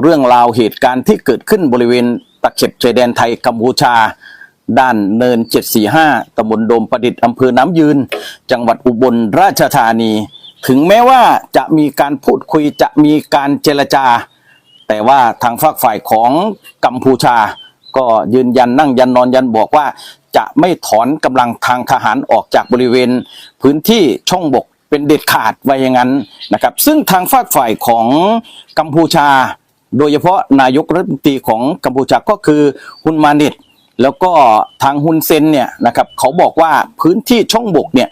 เรื่องราวเหตุการณ์ที่เกิดขึ้นบริเวณตะเข็บชายแดนไทยกัมพูชา ด้านเนิน 745ตำบลโดมประดิษฐ์อำเภอน้ำยืน จังหวัดอุบลราชธานี ถึงแม้ว่าจะมีการพูดคุยจะมีการเจรจา แต่ว่าทางฝักฝ่ายของกัมพูชา ก็ยืนยันนั่งยันนอนยันบอกว่าจะไม่ถอนกำลังทางทหารออกจากบริเวณ พื้นที่ช่องบก เป็นเด็ดขาดไว้อย่างนั้นนะครับ ซึ่งทางฝากฝ่ายของกัมพูชา โดยเฉพาะนายกรัฐมนตรีของกัมพูชาก็คือฮุนมานิตแล้วก็ทางฮุนเซนเนี่ยนะครับเขาบอกว่าพื้นที่ช่องบกเนี่ย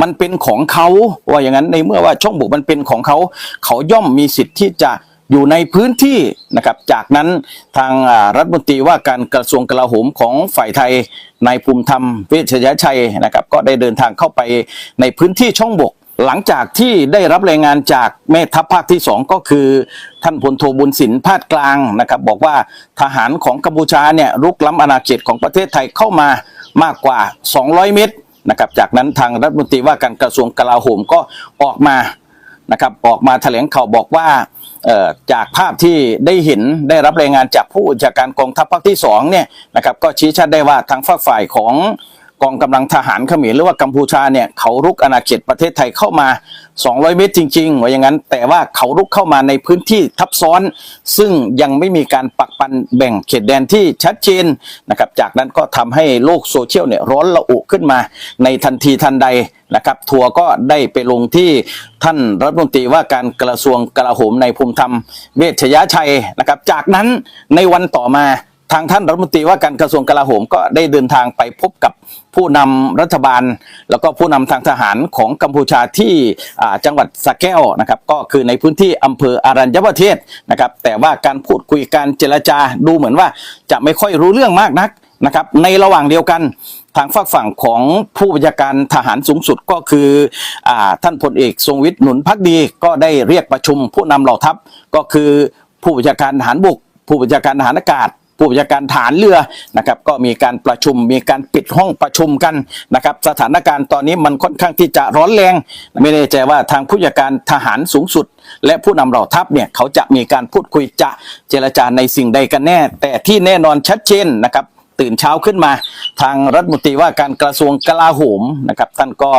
มันเป็นของเขาว่าอย่างนั้นในเมื่อว่าช่องบกมันเป็นของเขา เขาย่อมมีสิทธิ์ที่จะอยู่ในพื้นที่นะครับ จากนั้นทางรัฐมนตรีว่าการกระทรวงกลาโหมของฝ่ายไทยนายภูมิธรรมเวชยชัยนะครับ ก็ได้เดินทางเข้าไปในพื้นที่ช่องบก หลังจากที่ได้รับรายงานจากแม่ทัพภาคที่สองก็คือ ท่านพลโทบุญสินพาดกลางนะครับ บอกว่าทหารของกัมพูชาเนี่ยรุกล้ำอาณาเขตของประเทศไทยเข้ามามากกว่า 200 เมตรนะครับจากนั้นทางรัฐมนตรีว่าการกระทรวงกลาโหมก็ออกมานะครับออกมาแถลงข่าวบอกว่าจากภาพที่ได้เห็นได้รับรายงานจากผู้บัญชาการกองทัพภาคที่สองเนี่ยนะครับก็ชี้ชัดได้ว่าทางฝ่ายของ กองกำลังทหารเขมรหรือว่ากัมพูชาเนี่ยเขารุกอาณาเขตประเทศไทยเข้ามา 200 เมตรจริงๆว่าอย่างนั้น แต่ว่าเขารุกเข้ามาในพื้นที่ทับซ้อน ซึ่งยังไม่มีการปักปันแบ่งเขตแดนที่ชัดเจนนะครับจากนั้นก็ทำให้โลกโซเชียลเนี่ยร้อนระอุขึ้นมา ในทันทีทันใดนะครับทัวร์ก็ได้ไปลงที่ท่านรัฐมนตรีว่าการกระทรวงกลาโหมในภูมิธรรมเวชยชัยนะครับจากนั้นในวันต่อมา ทางท่านรัฐมนตรีว่าการกระทรวงกลาโหมก็ได้เดินทางไปพบกับผู้นำรัฐบาล แล้วก็ผู้นำทางทหารของกัมพูชาที่จังหวัดสะแก้วนะครับ ก็คือในพื้นที่อำเภออารัญญประเทศนะครับ แต่ว่าการพูดคุยการเจรจาดูเหมือนว่าจะไม่ค่อยรู้เรื่องมากนักนะครับ ในระหว่างเดียวกันทางฝากฝั่งของผู้บัญชาการทหารสูงสุดก็คืออท่านพลเอกทรงวิทย์หนุนพักดีก็ได้เรียกประชุมผู้นำเหล่าทัพก็คือผู้บัญชาการทหารบก ผู้บัญชาการทหารอากาศ ผู้บัญชาการฐานเรือนะครับก็มีการประชุมมีการปิดห้องประชุมกันนะครับสถานการณ์ตอนนี้มันค่อนข้างที่จะร้อนแรง ไม่แน่ใจว่าทางผู้บัญชาการทหารสูงสุด และผู้นำเหล่าทัพเนี่ยเขาจะมีการพูดคุยจะเจรจาในสิ่งใดกันแน่ แต่ที่แน่นอนชัดเจนนะครับตื่นเช้าขึ้นมาทางรัฐมนตรีว่าการกระทรวงกลาโหมนะครับท่านก็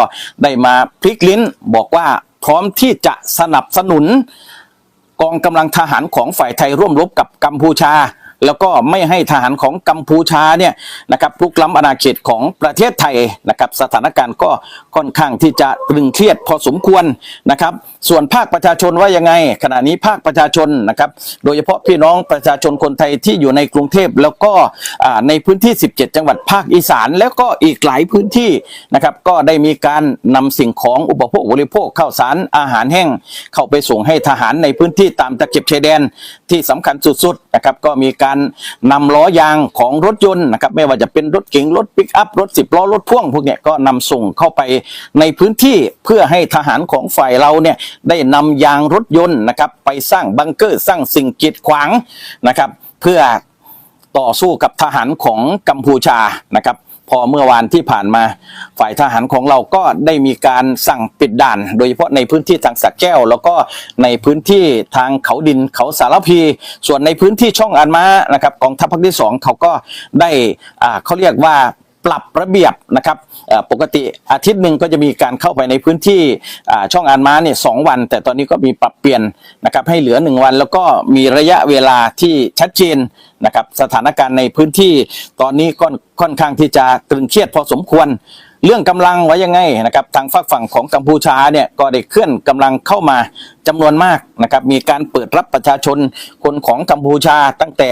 ได้มาพลิกลิ้นบอกว่าพร้อมที่จะสนับสนุนกองกำลังทหารของฝ่ายไทยร่วมรบกับกัมพูชา แล้วก็ไม่ให้ทหารของกัมพูชาเนี่ยนะครับลุกล้ำอาณาเขตของประเทศไทยนะครับ สถานการณ์ก็ค่อนข้างที่จะตรึงเครียดพอสมควรนะครับ ส่วนภาคประชาชนว่ายังไง ขณะนี้ภาคประชาชนนะครับ โดยเฉพาะพี่น้องประชาชนคนไทยที่อยู่ในกรุงเทพแล้วก็ในพื้นที่ 17 จังหวัดภาคอีสานแล้วก็อีกหลายพื้นที่นะครับก็ได้มีการนำสิ่งของอุปโภคบริโภคข้าวสารอาหารแห้ง เข้าไปส่งให้ทหารในพื้นที่ตามตะเข็บชายแดนที่สำคัญสุด นะครับก็มีการนำล้อยางของรถยนต์นะครับไม่ว่าจะเป็นรถเก๋งรถปิกอัพรถสิบล้อรถพ่วงพวกเนี้ยก็นำส่งเข้าไปในพื้นที่เพื่อให้ทหารของฝ่ายเราเนี่ยได้นำยางรถยนต์นะครับไปสร้างบังเกอร์สร้างสิ่งกีดขวางนะครับเพื่อต่อสู้กับทหารของกัมพูชานะครับ อเมื่อวานที่ผ่านมา ฝ่ายทหารของเราก็ได้มีการสั่งปิดด่าน โดยเฉพาะในพื้นที่ทางสักแก้ว แล้วก็ในพื้นที่ทางเขาดินเขาสารพี ส่วนในพื้นที่ช่องอันมานะครับกองทัพภาคที่สองเขาก็ได้เขาเรียกว่า ปรับระเบียบนะครับปกติอาทิตย์หนึ่งก็จะมีการเข้าไปในพื้นที่ช่องอานมาเนี่ยสองวัน แต่ตอนนี้ก็มีปรับเปลี่ยนนะครับให้เหลือหนึ่งวัน แล้วก็มีระยะเวลาที่ชัดเจนนะครับสถานการณ์ในพื้นที่ตอนนี้ก็ค่อนข้างที่จะตรึงเครียดพอสมควร เรื่องกำลังไว้ยังไงนะครับทางฝากฝั่งของกัมพูชาเนี่ยก็ได้เคลื่อนกำลังเข้ามาจำนวนมากนะครับมีการเปิดรับประชาชนคนของกัมพูชาตั้งแต่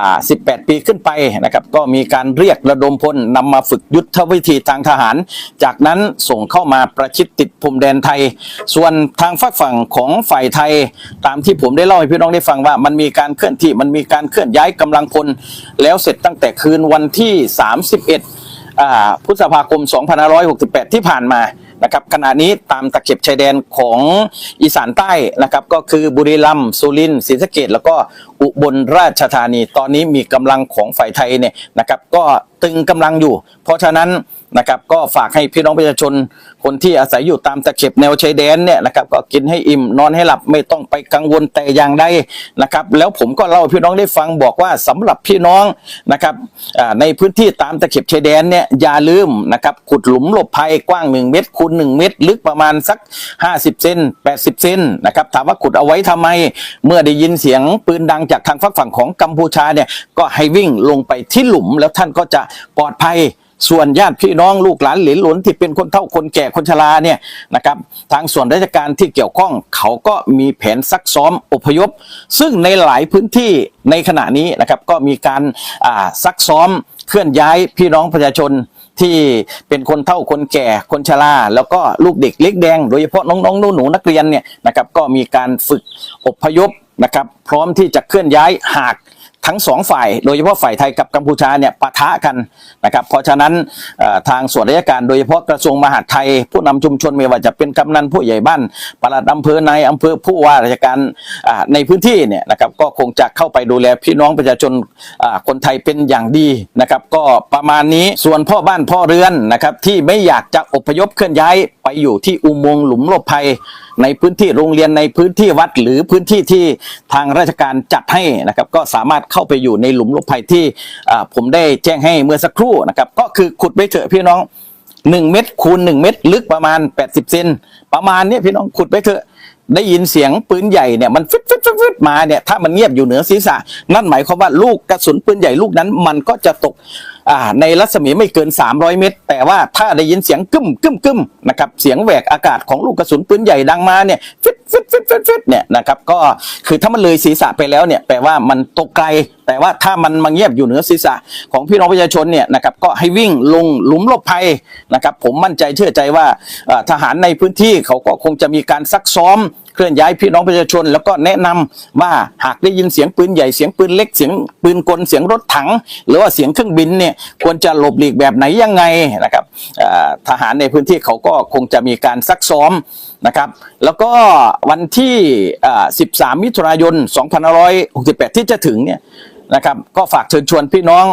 18 ปีขึ้นไปนะครับก็มีการเรียกระดมพลนำมาฝึกยุทธวิธีทางทหาร จากนั้นส่งเข้ามาประชิดติดพรมแดนไทย ส่วนทางฝากฝั่งของฝ่ายไทย ตามที่ผมได้เล่าให้พี่น้องได้ฟังว่ามันมีการเคลื่อนที่มันมีการเคลื่อนย้ายกำลังพลแล้วเสร็จตั้งแต่คืนวันที่ 31 พฤษภาคม 2568 ที่ผ่านมานะครับขณะนี้ตามตะเข็บชายแดนของอีสานใต้นะครับก็คือบุรีรัมย์สุรินทร์ศรีสะเกดแล้วก็อุบลราชธานี ตอนนี้มีกำลังของฝ่ายไทยเนี่ยนะครับก็ตึงกำลังอยู่ เพราะฉะนั้น นะครับก็ฝากให้พี่น้องประชาชนคนที่อาศัยอยู่ตามตะเข็บแนวชายแดนเนี่ยนะครับก็กินให้อิ่มนอนให้หลับไม่ต้องไปกังวลแต่อย่างใดนะครับ แล้วผมก็เล่าพี่น้องได้ฟังบอกว่าสำหรับพี่น้องนะครับในพื้นที่ตามตะเข็บชายแดนเนี่ยอย่าลืมนะครับขุดหลุมหลบภัยกว้าง 1 เมตรคูณ1เมตร ลึกประมาณสัก 50 เซน80 เซนนะครับถามว่าขุดเอาไว้ทำไม เมื่อได้ยินเสียงปืนดังจากทางฝั่งของกัมพูชาเนี่ยก็ให้วิ่งลงไปที่หลุมแล้วท่านก็จะปลอดภัย ส่วนญาติพี่น้องลูกหลานหลินหลนที่เป็นคนเฒ่าคนแก่คนชราเนี่ยนะครับทางส่วนราชการที่เกี่ยวข้องเขาก็มีแผนซักซ้อมอพยพ ซึ่งในหลายพื้นที่ในขณะนี้นะครับก็มีการซักซ้อมเคลื่อนย้ายพี่น้องประชาชนที่เป็นคนเฒ่าคนแก่คนชรา แล้วก็ลูกเด็กเล็กแดง โดยเฉพาะน้องๆหนูๆนักเรียนเนี่ยนะครับก็มีการฝึกอพยพนะครับ พร้อมที่จะเคลื่อนย้ายหาก ทั้งสองฝ่าย โดยเฉพาะฝ่ายไทยกับกัมพูชาเนี่ยปะทะกันนะครับเพราะฉะนั้นทางส่วนราชการโดยเฉพาะกระทรวงมหาดไทย ผู้นำชุมชนไม่ว่าจะเป็นกำนันผู้ใหญ่บ้านปลัดอำเภอนายอำเภอผู้ว่าราชการในพื้นที่เนี่ยนะครับก็คงจะเข้าไปดูแลพี่น้องประชาชนคนไทยเป็นอย่างดีนะครับก็ประมาณนี้ส่วนพ่อบ้านพ่อเรือนนะครับที่ไม่อยากจะอพยพเคลื่อนย้ายไปอยู่ที่อุโมงค์หลุมหลบภัย ในพื้นที่โรงเรียนในพื้นที่วัด หรือพื้นที่ที่ทางราชการจัดให้นะครับ ก็สามารถเข้าไปอยู่ในหลุมหลบภัยที่ผมได้แจ้งให้เมื่อสักครู่นะครับ ก็คือขุดไปเถอะพี่น้อง1เม็ดคูณ1เม็ดลึกประมาณ 80 เซนประมาณนี้พี่น้องขุดไปเถอะได้ยินเสียงปืนใหญ่เนี่ยมันฟึดฟึดฟึดฟึดมาเนี่ยถ้ามันเงียบอยู่เหนือศีรษะ นั่นหมายความว่าลูกกระสุนปืนใหญ่ลูกนั้น มันก็จะตก อ่าในรัศมีไม่เกิน 300 เมตร แต่ว่าถ้าได้ยินเสียงกึ้มกึ้มกึ้มนะครับเสียงแหวกอากาศของลูกกระสุนปืนใหญ่ดังมาเนี่ยฟึดฟึดฟึดฟึดฟึดเนี่ยนะครับก็คือถ้ามันเลยศีรษะไปแล้วเนี่ยแปลว่ามันตกไกล แต่ว่าถ้ามันมาเงียบอยู่เหนือศีรษะของพี่น้องประชาชนเนี่ยนะครับก็ให้วิ่งลงหลุมหลบภัยนะครับผมมั่นใจเชื่อใจว่าทหารในพื้นที่เขาก็คงจะมีการซักซ้อม เคลื่อนย้ายพี่น้องประชาชน แล้วก็แนะนำว่าหากได้ยินเสียงปืนใหญ่เสียงปืนเล็กเสียงปืนกลเสียงรถถัง หรือว่าเสียงเครื่องบินเนี่ยควรจะหลบหลีกแบบไหนยังไงนะครับทหารในพื้นที่เขาก็คงจะมีการซักซ้อมนะครับแล้วก็วันที่ 13 มิถุนายน 2568 ที่จะถึงเนี่ยนะครับก็ฝากเชิญชวนพี่น้อง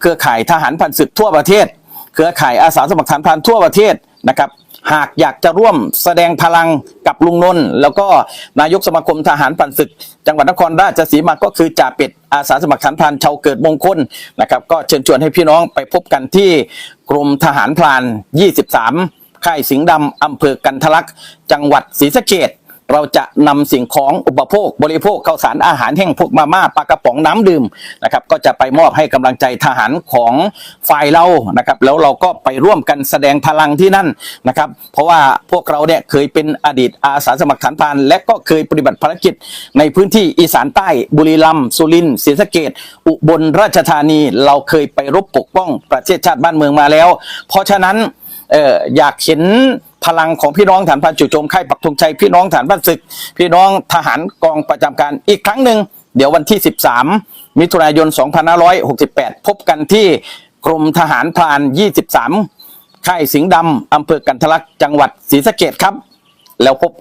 เครือข่ายทหารพันศึกทั่วประเทศ เครือข่ายอาสาสมัครฐานพรานทั่วประเทศนะครับ หากอยากจะร่วมแสดงพลังกับลุงนนท์แล้วก็นายกสมาคมทหารปันศึก จังหวัดนครราชสีมาก็คือจ่าเป็ดอาสาสมัครฐานพานชาวเกิดมงคลนะครับ ก็เชิญชวนให้พี่น้องไปพบกันที่กรมทหารพลาน 23 ค่ายสิงห์ดำอำเภอกันทะลักจังหวัดศรีสะเกด เราจะนำสิ่งของอุปโภคบริโภคข้าวสารอาหารแห้งพวกมาม่าปลากระป๋องน้ำดื่มนะครับก็จะไปมอบให้กำลังใจทหารของฝ่ายเรานะครับแล้วเราก็ไปร่วมกันแสดงพลังที่นั่นนะครับเพราะว่าพวกเราเนี่ยเคยเป็นอดีตอาสาสมัครฐานพาน และก็เคยปฏิบัติภารกิจ ในพื้นที่อีสานใต้บุรีรัมย์สุรินทร์ศรีสะเกดอุบลราชธานีเราเคยไปรบปกป้องประเทศชาติบ้านเมืองมาแล้ว เพราะฉะนั้นเอออยากเห็น พลังของพี่น้องฐานพันจุโจมค่ายปักธงชัยพี่น้องฐานพันศึก พี่น้องทหารกองประจำการอีกครั้งหนึ่งเดี๋ยววันที่ 13 มิถุนายน 2568 พบกันที่กรมทหารพราน 23 ค่ายสิงห์ดำอำเภอกันทลักจังหวัดศรีสะเกดครับ แล้วพบกัน